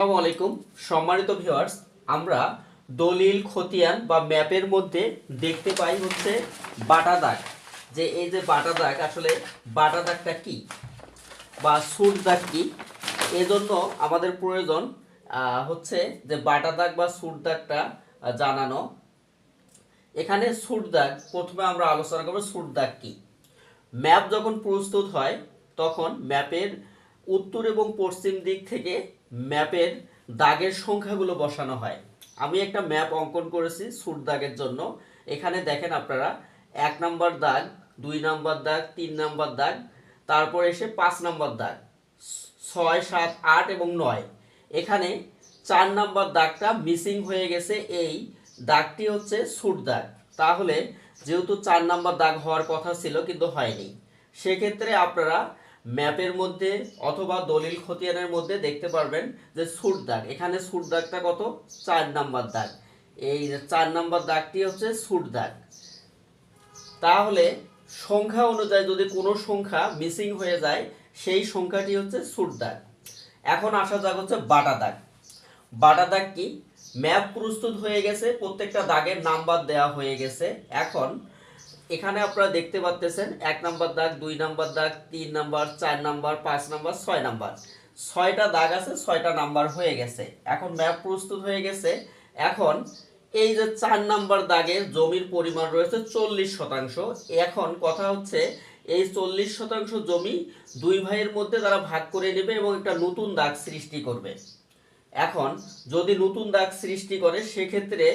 আসসালামু আলাইকুম। সম্মানিত ভিউয়ার্স আমরা দলিল, খতিয়ান বা ম্যাপের মধ্যে দেখতে পাই হচ্ছে বাটা দাগ। যে এই যে বাটা দাগ, আসলে বাটা দাগটা কি বা সুট দাগ কি? এজন্য আমাদের প্রয়োজন হচ্ছে যে বাটা দাগ বা সুট দাগটা জানানো। এখানে সুট দাগ, প্রথমে আমরা আলোচনা করব সুট দাগ কি। ম্যাপ যখন প্রস্তুত হয়, তখন ম্যাপের উত্তর এবং পশ্চিম দিক থেকে ম্যাপের দাগের সংখ্যাগুলো বসানো হয়। আমি একটা ম্যাপ অঙ্কন করেছি সুট দাগের জন্য। এখানে দেখেন আপনারা, এক নাম্বার দাগ, দুই নাম্বার দাগ, তিন নাম্বার দাগ, তারপর এসে পাঁচ নাম্বার দাগ, ছয়, সাত, আট এবং নয়। এখানে চার নাম্বার দাগটা মিসিং হয়ে গেছে, এই দাগটি হচ্ছে সুট দাগ। তাহলে যেহেতু চার নাম্বার দাগ হওয়ার কথা ছিল, কিন্তু হয়নি। সেক্ষেত্রে আপনারা ম্যাপের মধ্যে অথবা দলিল খতিয়ানের মধ্যে দেখতে পারবেন যে সুট দাগ। এখানে সুট দাগটা কত? চার নাম্বার দাগ। এই চার নাম্বার দাগটি হচ্ছে সুট দাগ। তাহলে সংখ্যা অনুযায়ী যদি কোনো সংখ্যা মিসিং হয়ে যায়, সেই সংখ্যাটি হচ্ছে সুট দাগ। এখন আসা যাক হচ্ছে বাটা দাগ। বাটা দাগ কি? ম্যাপ প্রস্তুত হয়ে গেছে, প্রত্যেকটা দাগের নাম্বার দেওয়া হয়ে গেছে। এখন এখানে আপনারা দেখতে পাচ্ছেন এক নাম্বার দাগ, দুই নাম্বার দাগ, তিন নাম্বার, চার নাম্বার, পাঁচ নাম্বার, ছয় নাম্বার। ছয়টা দাগ আছে, ছয়টা নাম্বার হয়ে গেছে। এখন ম্যাপ প্রস্তুত হয়ে গেছে। এখন এই যে চার নাম্বার দাগের জমির পরিমাণ রয়েছে চল্লিশ শতাংশ। এখন কথা হচ্ছে, এই চল্লিশ শতাংশ জমি দুই ভাইয়ের মধ্যে তারা ভাগ করে নেবে এবং একটা নতুন দাগ সৃষ্টি করবে। এখন যদি নতুন দাগ সৃষ্টি করে, সেক্ষেত্রে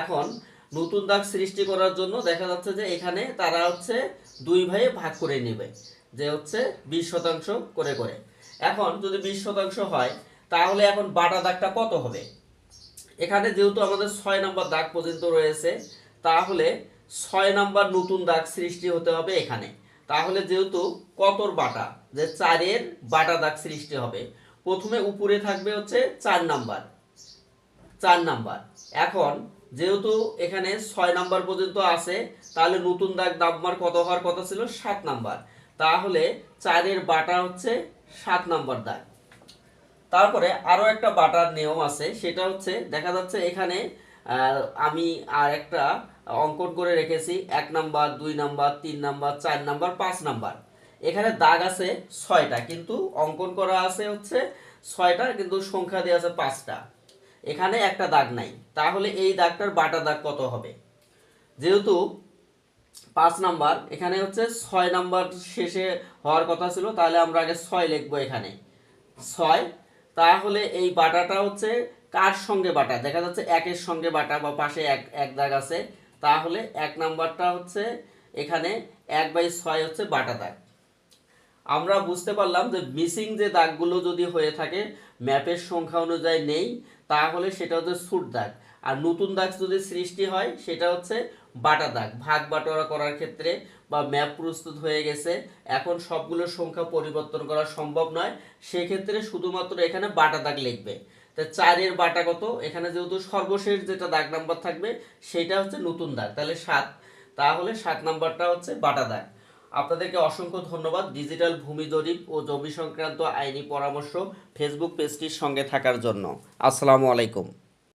এখন নতুন দাগ সৃষ্টি করার জন্য দেখা যাচ্ছে যে এখানে তারা হচ্ছে দুই ভাই ভাগ করে নেবে, যে হচ্ছে বিশ শতাংশ করে করে। এখন যদি বিশ শতাংশ হয়, তাহলে এখন বাটা দাগটা কত হবে? এখানে যেহেতু আমাদের ছয় নাম্বার দাগ পর্যন্ত রয়েছে, তাহলে ছয় নাম্বার নতুন দাগ সৃষ্টি হতে হবে এখানে। তাহলে যেহেতু কতর বাটা? যে চারের বাটা দাগ সৃষ্টি হবে। প্রথমে উপরে থাকবে হচ্ছে চার নাম্বার। চার নাম্বার। এখন যেহেতু এখানে ছয় নাম্বার পর্যন্ত আছে, তাহলে নতুন দাগ নাম্বার কত হওয়ার কথা ছিল? সাত নাম্বার। তাহলে চারের বাটা হচ্ছে সাত নাম্বার দাগ। তারপরে আরও একটা বাটার নিয়ম আছে, সেটা হচ্ছে দেখা যাচ্ছে এখানে আমি আর একটা অঙ্কন করে রেখেছি, এক নাম্বার, দুই নাম্বার, তিন নাম্বার, চার নাম্বার, পাঁচ নাম্বার। এখানে দাগ আছে ছয়টা, কিন্তু অঙ্কন করা আছে হচ্ছে ছয়টা, কিন্তু সংখ্যা দেওয়া আছে পাঁচটা। এখানে একটা দাগ নাই। তাহলে এই দাগটার বাটা দাগ কত হবে? যেহেতু পাঁচ নাম্বার, এখানে হচ্ছে ছয় নাম্বার শেষে হওয়ার কথা ছিল, তাহলে আমরা আগে ছয় লিখব এখানে। ছয়, তাহলে এই বাটাটা হচ্ছে কার সঙ্গে বাটা? দেখা যাচ্ছে একের সঙ্গে বাটা বা পাশে এক এক দাগ আছে। তাহলে এক নাম্বারটা হচ্ছে এখানে এক বাই ছয় হচ্ছে বাটা দাগ। আমরা বুঝতে পারলাম যে মিসিং যে দাগগুলো যদি হয়ে থাকে ম্যাপের সংখ্যা অনুযায়ী নেই, তাহলে সেটা হচ্ছে সুট দাগ। আর নতুন দাগ যদি সৃষ্টি হয়, সেটা হচ্ছে বাটা দাগ। ভাগ বাটোয়ারা করার ক্ষেত্রে বা ম্যাপ প্রস্তুত হয়ে গেছে, এখন সবগুলোর সংখ্যা পরিবর্তন করা সম্ভব নয়। সেক্ষেত্রে শুধুমাত্র এখানে বাটা দাগ লিখবে। তা চারের বাটা কত? এখানে যেহেতু সর্বশেষ যেটা দাগ নাম্বার থাকবে, সেটা হচ্ছে নতুন দাগ। তাহলে সাত। তাহলে সাত নাম্বারটা হচ্ছে বাটা দাগ। আপনাদেরকে অসংখ্য ধন্যবাদ। ডিজিটাল ভূমি জরিপ ও জমি সংক্রান্ত আইনি পরামর্শ ফেসবুক পেজটির সঙ্গে থাকার জন্য। আসসালামু আলাইকুম।